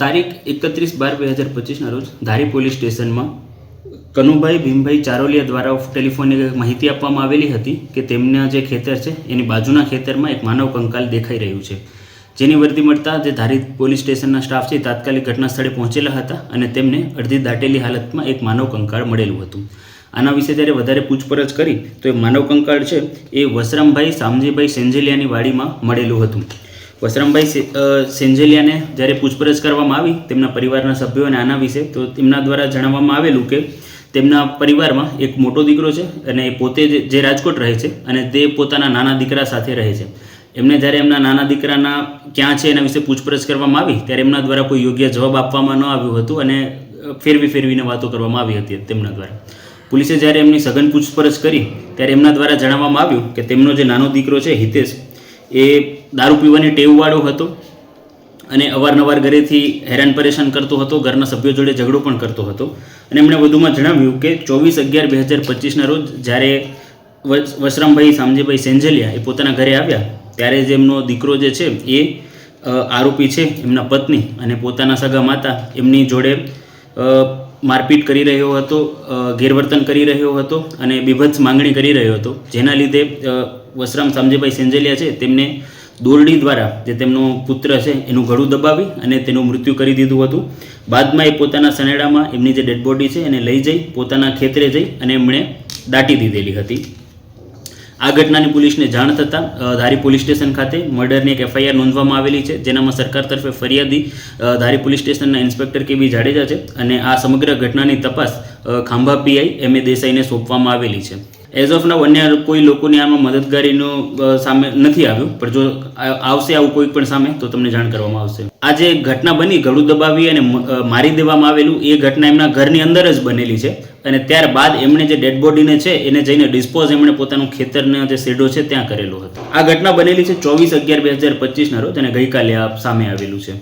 તારીખ એકત્રીસ બાર બે હજાર પચીસના રોજ ધારી પોલીસ સ્ટેશનમાં કનુભાઈ ભીમભાઈ ચારોલિયા દ્વારા ટેલિફોનિક માહિતી આપવામાં આવેલી હતી કે તેમના જે ખેતર છે, એની બાજુના ખેતરમાં એક માનવ કંકાલ દેખાઈ રહ્યું છે. જેની વર્દી મળતા જે ધારી પોલીસ સ્ટેશનના સ્ટાફ છે તાત્કાલિક ઘટના સ્થળે પહોંચેલા હતા અને તેમને અડધી દાટેલી હાલતમાં એક માનવ કંકાળ મળેલું હતું. આના વિશે જ્યારે વધારે પૂછપરછ કરી, તો એ માનવ કંકાળ છે, એ વસરામભાઈ સામજીભાઈ સેંજેલિયાની વાડીમાં મળેલું હતું. વસરામભાઈ સેન્જેલિયાને જ્યારે પૂછપરછ કરવામાં આવી તેમના પરિવારના સભ્યો અને આના વિશે, તો તેમના દ્વારા જણાવવામાં આવેલું કે તેમના પરિવારમાં એક મોટો દીકરો છે અને એ પોતે જે- રાજકોટ રહે છે અને તે પોતાના નાના દીકરા સાથે રહે છે. એમને જ્યારે એમના નાના દીકરાના ક્યાં છે એના વિશે પૂછપરછ કરવામાં આવી, ત્યારે એમના દ્વારા કોઈ યોગ્ય જવાબ આપવામાં ન આવ્યું હતું અને ફેરવી ફેરવીને વાતો કરવામાં આવી હતી તેમના દ્વારા. પોલીસે જ્યારે એમની સઘન પૂછપરછ કરી, ત્યારે એમના દ્વારા જણાવવામાં આવ્યું કે તેમનો જે નાનો દીકરો છે હિતેશ, એ દારૂ પીવાની ટેવવાળો હતો અને અવારનવાર ઘરેથી હેરાન પરેશાન કરતો હતો, ઘરના સભ્યો જોડે ઝઘડો પણ કરતો હતો. અને એમણે વધુમાં જણાવ્યું કે ચોવીસ અગિયાર બે હજાર પચીસના રોજ જ્યારે વશરામભાઈ સામજીભાઈ સેંજલિયા એ પોતાના ઘરે આવ્યા, ત્યારે જે એમનો દીકરો જે છે એ આરોપી છે એમના પત્ની અને પોતાના સગા માતા એમની જોડે મારપીટ કરી રહ્યો હતો ગેરવર્તન કરી રહ્યો હતો અને બીભત્સ માંગણી કરી રહ્યો હતો. જેના લીધે વશરામ સામજીભાઈ સેંજલિયા છે તેમને દોરડી દ્વારા જે તેમનો પુત્ર છે, એનું ગળું દબાવી અને તેનું મૃત્યુ કરી દીધું હતું. બાદમાં એ પોતાના સનેડામાં એમની જે ડેડ બોડી છે, એને લઈ જઈ, પોતાના ખેતરે જઈ અને એમણે દાટી દીધેલી હતી. આ ઘટનાની પોલીસને જાણ થતાં ધારી પોલીસ સ્ટેશન ખાતે મર્ડરની એક એફઆઈઆર નોંધવામાં આવેલી છે. જેનામાં સરકાર તરફે ફરિયાદી ધારી પોલીસ સ્ટેશનના ઇન્સ્પેક્ટર કે બી જાડેજા છે અને આ સમગ્ર ઘટનાની તપાસ ખાંભા પીઆઈ એમ. એ. દેસાઈને સોંપવામાં આવેલી છે. એઝ ઓફ નાવ અન્ય કોઈ લોકોની આમાં મદદગારીનો સામે નથી આવ્યું. પણ જો આવશે આવું કોઈ પણ સામે, તો તમને જાણ કરવામાં આવશે. આ જે ઘટના બની, ગળું દબાવી અને મારી દેવામાં આવેલું, એ ઘટના એમના ઘરની અંદર જ બનેલી છે. અને ત્યારબાદ એમણે જે ડેડ બોડીને છે, એને જઈને ડિસ્પોઝ એમણે પોતાનું ખેતરના જે શેડો છે, ત્યાં કરેલો હતો. આ ઘટના બનેલી છે ચોવીસ અગિયાર બે હજાર પચીસના રોજ અને ગઈકાલે આ સામે આવેલું છે.